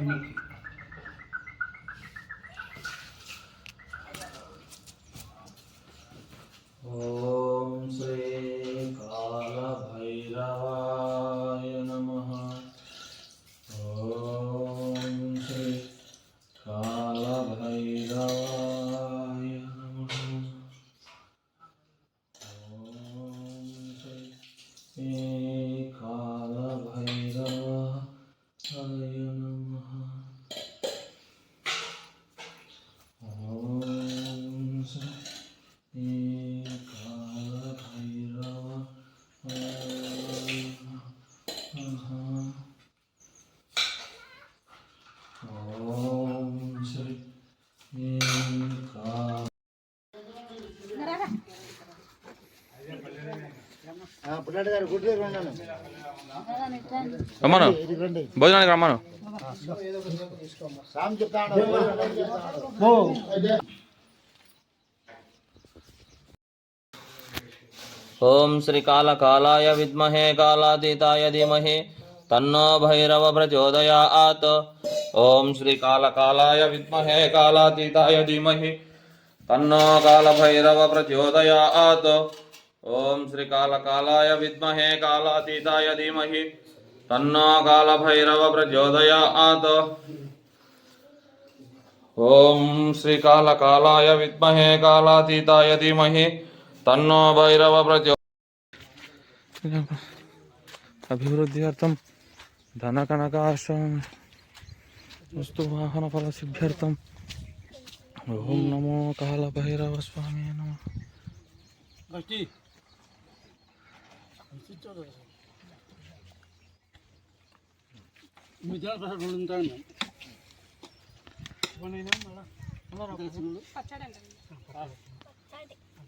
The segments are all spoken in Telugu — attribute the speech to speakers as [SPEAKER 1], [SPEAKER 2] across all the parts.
[SPEAKER 1] Thank you.
[SPEAKER 2] రమ్మను భోజనానికి రమ్మను
[SPEAKER 3] ఓం శ్రీ కాళకాలాయ విద్మహే కాళాతీతాయ ధీమహి తన్నో భైరవ ప్రచోదయాత్ ఓం శ్రీ కాళకాలాయ విద్మహే కాళాతీతాయ ధీమహి తన్నో కాళభైరవ ప్రచోదయాత్ ఓం శ్రీ కాళకాలాయ విద్మహే కాళాతీతాయ ధీమహి తన్నో కాళభైరవ ప్రచోదయాత్ ఓం శ్రీ కాళకాలాయ విద్మహే కాళాతీతాయ ధీమహి
[SPEAKER 2] ತನ್ನೋ ಭೈರವ ಪ್ರತಿ ಅಭಿವೃದ್ಧಿಯರ್ಥಂ ಧನಕನಕಾಶ್ರಮस्तु ವಾಹನಫಲಸಿದ್ಧ್ಯರ್ಥಂ ಓಂ ನಮೋ ಕಾಲಭೈರವ ಸ್ವಾಮಿ
[SPEAKER 1] ನಮಃ মিঠার কথা
[SPEAKER 2] বলুন তাই না বানাই
[SPEAKER 1] না মালা আমার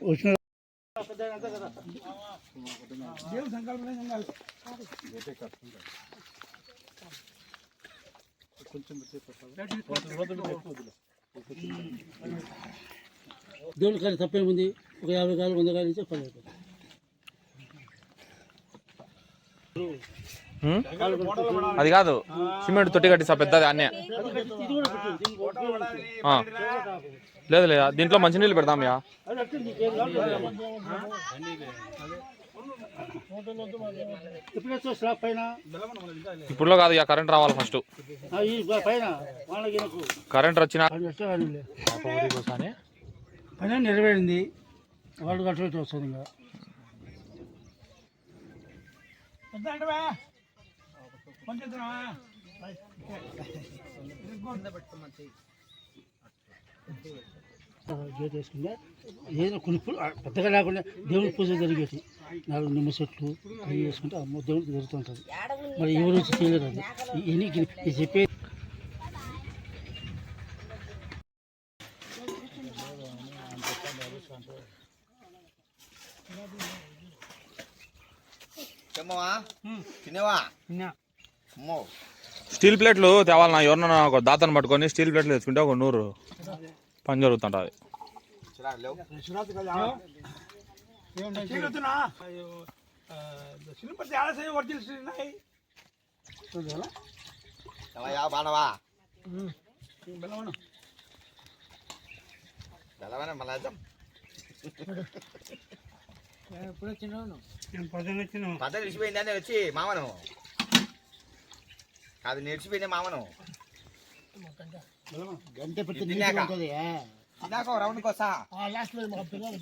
[SPEAKER 1] వచ్చిన దేవుడు కానీ తప్పేముంది? ఒక యాభై కాలు వంద కాలు ఇస్తే పని
[SPEAKER 2] అది కాదు. సిమెంట్ తొట్టి కట్టిస్తా పెద్దది అన్నే. లేదు లేదా దీంట్లో మంచినీళ్ళు పెడదాం యా ఇప్పుడులో కాదు ఇక కరెంట్ రావాలి ఫస్ట్. కరెంట్ వచ్చిన
[SPEAKER 1] పని నెరవేరింది. వాళ్ళు కట్టుబెట్టి వస్తుంది ఇంకా గేట్ వేసుకుంటే ఏదైనా కొన్ని పెద్దగా లేకుండా దేవుడి పూజ జరిగేటి. నాలుగు నిమ్మ చెట్లు అవి వేసుకుంటే అమ్మ దేవుడికి జరుగుతుంటుంది మరి ఎవరు వచ్చి చేయలేరు అది? ఎన్ని చెప్పే
[SPEAKER 4] తినేవా? అమ్మో
[SPEAKER 2] స్టీల్ ప్లేట్లు తేవాలి నా ఎవరన్నా ఒక దాతను పట్టుకొని స్టీల్ ప్లేట్లు తెచ్చుకుంటే ఒక నూరు పని జరుగుతుంటుంది.
[SPEAKER 4] చిరాకు లేవు ఏమయ్యా బాణవా బెల్లమనే మళ్ళా వేద్దాం. పద నిలిచిపోయిందని వచ్చి మామను. కాదు నిలిచిపోయింది మామను.
[SPEAKER 1] గంట పెట్టి
[SPEAKER 4] తిన్నాక.
[SPEAKER 1] ఉంటుంది
[SPEAKER 4] తిన్నాక రౌండ్ కోసా?
[SPEAKER 1] లాస్ట్లో మా పిల్లలు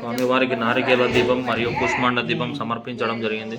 [SPEAKER 3] స్వామివారికి నారికేల దీపం మరియు కుష్మాండ దీపం సమర్పించడం జరిగింది.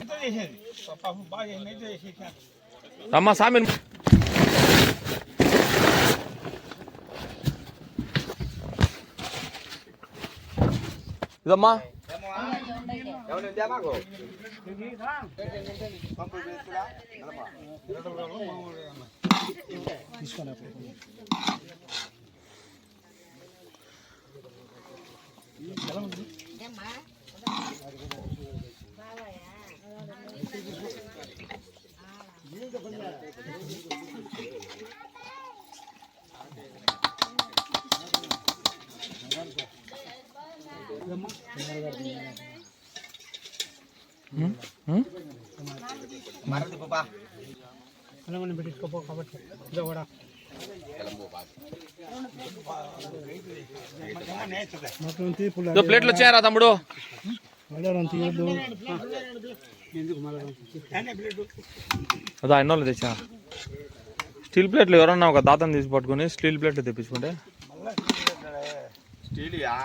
[SPEAKER 2] ఒక నిమిషం లేనా తెసార్లే ప్లేట్ అమ్మా సామి ఇదమ్మా
[SPEAKER 4] ఎవరు మరది పాపా.
[SPEAKER 1] అలాగనే పెట్టించుకోపో కాబట్టి ఇదో కూడా
[SPEAKER 2] ప్లేట్లు వచ్చాయరా తమ్ముడు అదా ఎన్నోళ్ళు తెచ్చా? స్టీల్ ప్లేట్లు ఎవరన్నా ఒక దాతను తీసి పట్టుకుని స్టీల్ ప్లేట్లు తెప్పించుకుంటే?
[SPEAKER 4] స్టీలియా